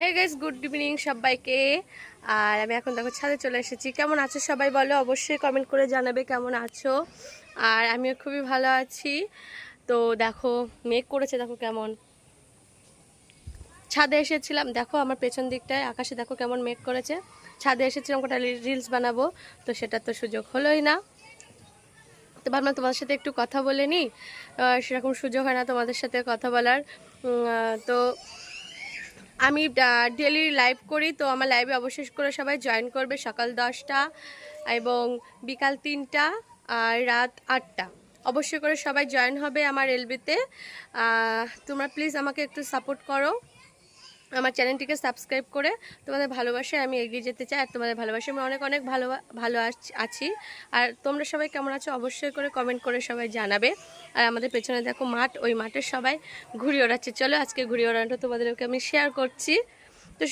Hey guys good evening সবাইকে। আর আমি এখন দেখো ছাদে চলে এসেছি। কেমন আছো সবাই বলো? অবশ্যই কমেন্ট করে জানাবে কেমন আছো। আর আমিও খুবই ভালো আছি। তো দেখো, মেঘ করেছে দেখো কেমন। ছাদে এসেছিলাম। দেখো আমার পেছন দিকটায় আকাশে দেখো কেমন মেঘ করেছে। ছাদে এসেছিলাম কটা রিলস বানাবো। তো সেটা তো সুযোগ হলোই না। তো ভাবলাম তোমাদের সাথে একটু কথা বলে নিই। সেরকম সুযোগ হয় না তোমাদের সাথে কথা বলার। তো আমি ডেলি লাইভ করি, তো আমার লাইভে অবশেষ করে সবাই জয়েন করবে সকাল দশটা এবং বিকাল তিনটা, আর রাত আটটা। অবশ্যই করে সবাই জয়েন হবে আমার এলবিতে তোমরা প্লিজ আমাকে একটু সাপোর্ট করো। আমার চ্যানেলটিকে সাবস্ক্রাইব করে তোমাদের ভালোবাসায় আমি এগিয়ে যেতে চাই, আর তোমাদের ভালোবাসায় আমি অনেক অনেক ভালো ভালো আছ- আর তোমরা সবাই কেমন আছো অবশ্যই করে কমেন্ট করে সবাই জানাবে। আর আমাদের পেছনে দেখো মাঠ, ওই মাঠের সবাই ঘুরি ওড়াচ্ছে। চলো আজকে ঘুরি ওড়ানোটা তোমাদেরকে আমি শেয়ার করছি। তো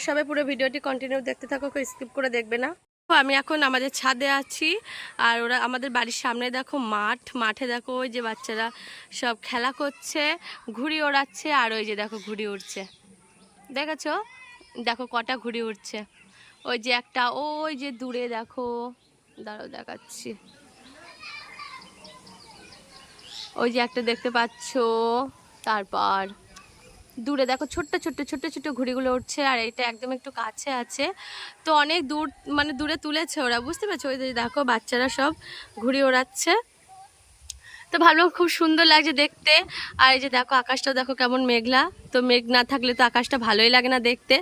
সবাই পুরো ভিডিওটি কন্টিনিউ দেখতে থাকো, কেউ স্কিপ করে দেখবে না। আমি এখন আমাদের ছাদে আছি, আর ওরা আমাদের বাড়ির সামনে দেখো মাঠ। মাঠে দেখো ওই যে বাচ্চারা সব খেলা করছে, ঘুড়ি ওড়াচ্ছে, আর ওই যে দেখো ঘুড়ি উড়ছে। দেখেছ দেখো কটা ঘুড়ি উঠছে ওই যে একটা, ওই যে দূরে দেখো। দাঁড়াও, দেখাচ্ছি। ওই যে একটা দেখতে পাচ্ছো, তারপর দূরে দেখো, ছোট্ট ছোট্ট ছোট্ট ছোট্ট ঘুড়িগুলো উঠছে আর এটা একদম একটু কাছে আছে। তো অনেক দূর মানে দূরে তুলেছে ওরা, বুঝতে পারছ? ওই যে দেখো, বাচ্চারা সব ঘুড়ি ওড়াচ্ছে। তো ভাবলাম খুব সুন্দর লাগছে দেখতে। আর এই যে দেখো, আকাশটাও দেখো কেমন মেঘলা। তো মেঘ না থাকলে তো আকাশটা ভালোই লাগে না দেখতে।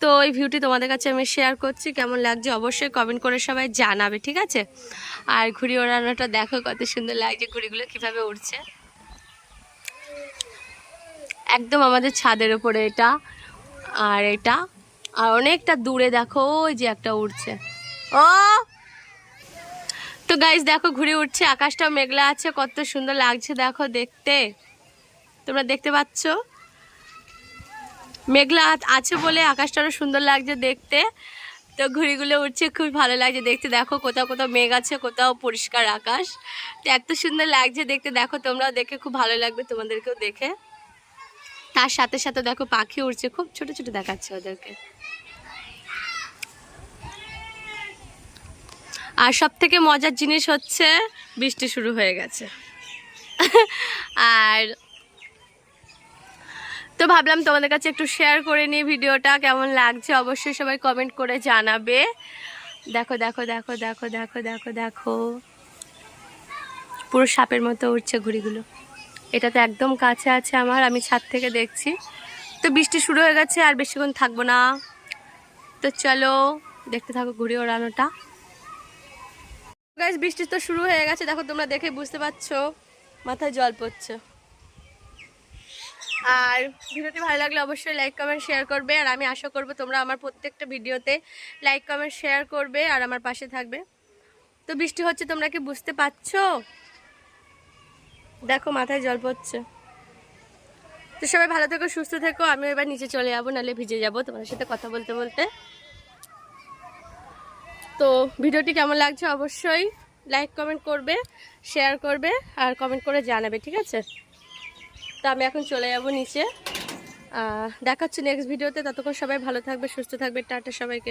তো ওই ভিউটি তোমাদের কাছে আমি শেয়ার করছি, কেমন লাগছে অবশ্যই কমেন্ট করে সবাই জানাবে, ঠিক আছে? আর ঘুড়ি ওড়ানোটা দেখো কত সুন্দর লাগছে, ঘুড়িগুলো কীভাবে উড়ছে। একদম আমাদের ছাদের ওপরে এটা, আর এটা। আর অনেকটা দূরে দেখো, ওই যে একটা উড়ছে। ও! তো গাইজ দেখো ঘুরে উঠছে, আকাশটাও মেঘলা আছে, কত সুন্দর লাগছে, দেখো দেখতে। তোমরা দেখতে পাচ্ছ? মেঘলা আছে বলে আকাশটা আরও সুন্দর লাগছে দেখতে। তো ঘুড়িগুলো উঠছে, খুব ভালো লাগছে দেখতে। দেখো কোথাও কোথাও মেঘ আছে, কোথাও পরিষ্কার আকাশ। তো এত সুন্দর লাগছে দেখতে। দেখো তোমরাও দেখে খুব ভালো লাগবে তোমাদেরকেও দেখে। তার সাথে সাথে দেখো পাখি উড়ছে, খুব ছোট ছোট দেখাচ্ছে ওদেরকে। আর সব থেকে মজার জিনিস হচ্ছে বৃষ্টি শুরু হয়ে গেছে। আর তো ভাবলাম তোমাদের কাছে একটু শেয়ার করে নিই ভিডিওটা, কেমন লাগছে অবশ্যই সবাই কমেন্ট করে জানাবে। দেখো দেখো দেখো দেখো দেখো দেখো দেখো। পুরো সাপের মতো উঠছে ঘুড়িগুলো। এটা তো একদম কাছে আছে আমার, আমি ছাদ থেকে দেখছি। তো বৃষ্টি শুরু হয়ে গেছে, আর বেশিক্ষণ থাকব না। তো চলো, দেখতে থাকো ঘুড়ি ওড়ানোটা। গাইজ বৃষ্টি তো শুরু হয়ে গেছে, দেখো তোমরা দেখে বুঝতে পারছ। মাথায় জল পড়ছে। আর ভিডিওটি ভালো লাগলে অবশ্যই লাইক কমেন্ট শেয়ার করবে। আর আমি আশা করব তোমরা আমার প্রত্যেকটা ভিডিওতে লাইক কমেন্ট শেয়ার করবে আর আমার পাশে থাকবে। তো বৃষ্টি হচ্ছে, তোমরা কি বুঝতে পারছ? দেখো, মাথায় জল পড়ছে। তো সবাই ভালো থেকো, সুস্থ থেকো। আমি এবার নিচে চলে যাব, নাহলে ভিজে যাব। তোমাদের সাথে কথা বলতে বলতে। তো ভিডিওটি কেমন লাগছে অবশ্যই লাইক কমেন্ট করবে শেয়ার করবে আর কমেন্ট করে জানাবে, ঠিক আছে? তো আমি এখন চলে যাব নিচে। দেখাচ্ছি নেক্সট ভিডিওতে ততক্ষণ সবাই ভালো থাকবে, সুস্থ থাকবে। টাটা সবাইকে।